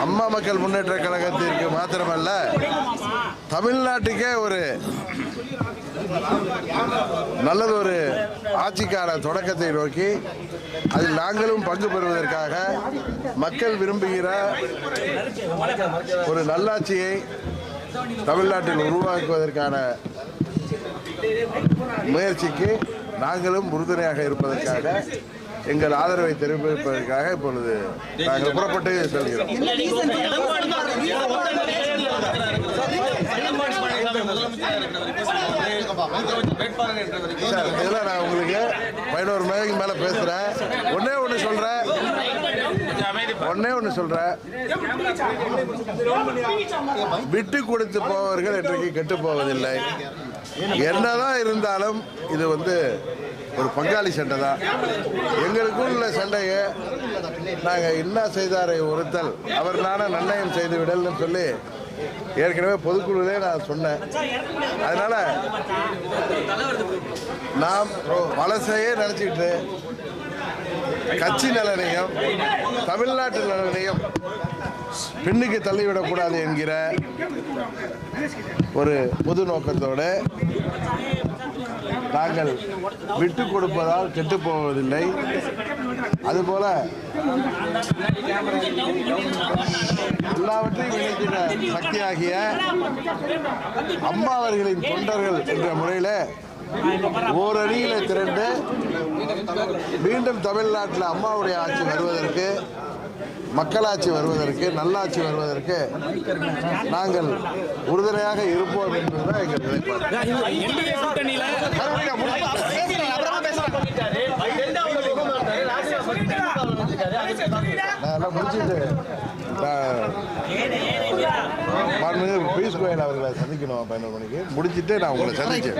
அம்மா மக்கள் முன்னேற்ற கழகத்திற்கு மாத்திரமல்ல தமிழ்நாட்டுக்கே ஒரு நல்லது ஒரு ஆட்சிக்கான தொடக்கத்தை நோக்கி அதில் நாங்களும் பங்கு பெறுவதற்காக மக்கள் விரும்புகிற ஒரு நல்லாட்சியை தமிழ்நாட்டில் உருவாக்குவதற்கான முயற்சிக்கு நாங்களும் உறுதுணையாக இருப்பதற்காக எங்கள் ஆதரவை தெரிவிப்பதற்காக இப்பொழுது நாங்கள் புறப்பட்டு செல்கிறோம். இதெல்லாம் நான் உங்களுக்கு பதினோரு மணிக்கு மேலே பேசுகிறேன் ஒன்றே ஒன்று சொல்கிறேன் ஒண்ணே ஒன்று சொல்கிறேன் விட்டு கொடுத்து போவர்கள் இன்றைக்கு கெட்டு போவதில்லை. என்னதான் இருந்தாலும் இது வந்து ஒரு பங்காளி சண்டை தான் எங்களுக்குள் உள்ள சண்டையை நாங்கள் இன்னா செய்தாரை ஒருத்தல் அவர் நானும் நன்னயம் செய்து விடல்னு சொல்லி ஏற்கனவே பொதுக்குழுவிலே நான் சொன்னேன். அதனால நாம் வலசையே நினச்சிக்கிட்டு கட்சி நலனையும் தமிழ்நாட்டு நலனையும் பின்னுக்கு தள்ளிவிடக்கூடாது என்கிற ஒரு பொது நோக்கத்தோடு நாங்கள் விட்டு கொடுப்பதால் கெட்டு போவதில்லை. அதுபோல எல்லாவற்றையும் இணைக்கிற சக்தியாகிய அம்மா அவர்களின் தொண்டர்கள் என்ற முறையில் ஓரணியில் திரண்டு மீண்டும் தமிழ்நாட்டில் அம்மாவுடைய ஆட்சி வருவதற்கு மக்களாட்சி வருவதற்கு நல்லாட்சி வருவதற்கு நாங்கள் உறுதுணையாக இருப்போம் என்பதுதான் எங்கள் நிலைப்பாடு. முடிச்சுட்டு பியூஷ் கோயல் அவர்களை சந்திக்கணும் பதினோரு மணிக்கு முடிச்சுட்டு நான் உங்களை சந்திச்சேன்